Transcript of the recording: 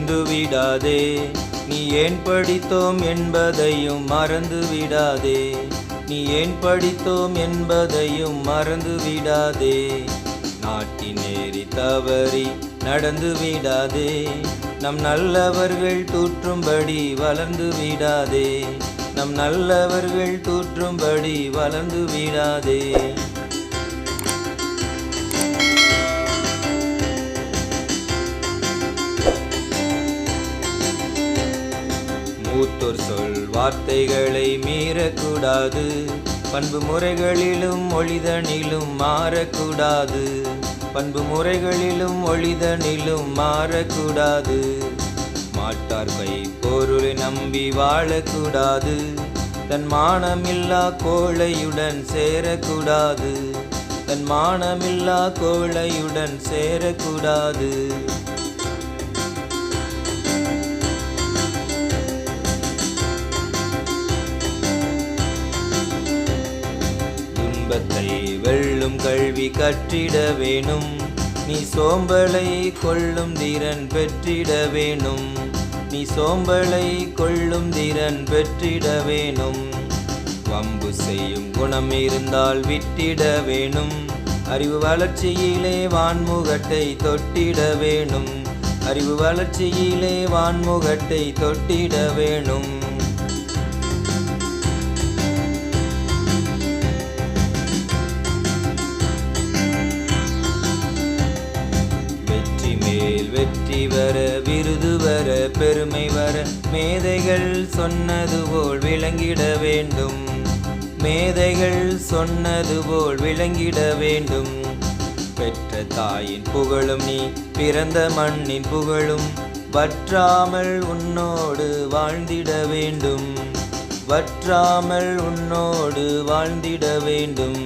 இருந்து விடாதே. நீ ஏன் படித்தோம் என்பதையும் மறந்து விடாதே. நீ ஏன் படித்தோம் என்பதையும் மறந்து விடாதே. நாட்டின் ஏறி தவறி நடந்து விடாதே. நம் நல்லவர்கள் தூற்றும்படி வளர்ந்து விடாதே. நம் நல்லவர்கள் தூற்றும்படி வளர்ந்து விடாதே. மூத்தோர் சொல் வார்த்தைகளை மீறக்கூடாது. பண்பு முறைகளிலும் ஒளிதனிலும் மாறக்கூடாது. பண்பு முறைகளிலும் ஒளிதனிலும் மாறக்கூடாது. மாட்டார் கை பொருளை நம்பி வாழக்கூடாது. தன் மானமில்லா கோழையுடன் சேரக்கூடாது. தன் மானமில்லா கோழையுடன் சேரக்கூடாது. இன்பத்தை வெள்ளும் கல்வி கற்றிட வேணும். நீ சோம்பலை கொள்ளும் திறன் பெற்றிட வேணும். நீ சோம்பலை கொள்ளும் திறன் பெற்றிட வேணும். வம்பு செய்யும் குணம் இருந்தால் விட்டிட வேணும். அறிவு வளர்ச்சியிலே வான்முகட்டை தொட்டிட வேணும். அறிவு வளர்ச்சியிலே வான்முகட்டை தொட்டிட வேணும். வெற்றி மேல் வெற்றி வர விருது வர பெருமை வர மேதைகள் சொன்னது போல் விளங்கிட வேண்டும். மேதைகள் சொன்னது போல் விளங்கிட வேண்டும். பெற்ற தாயின் புகழும் நீ பிறந்த மண்ணின் புகழும் வற்றாமல் உன்னோடு வாழ்ந்திட வேண்டும். வற்றாமல் உன்னோடு வாழ்ந்திட வேண்டும்.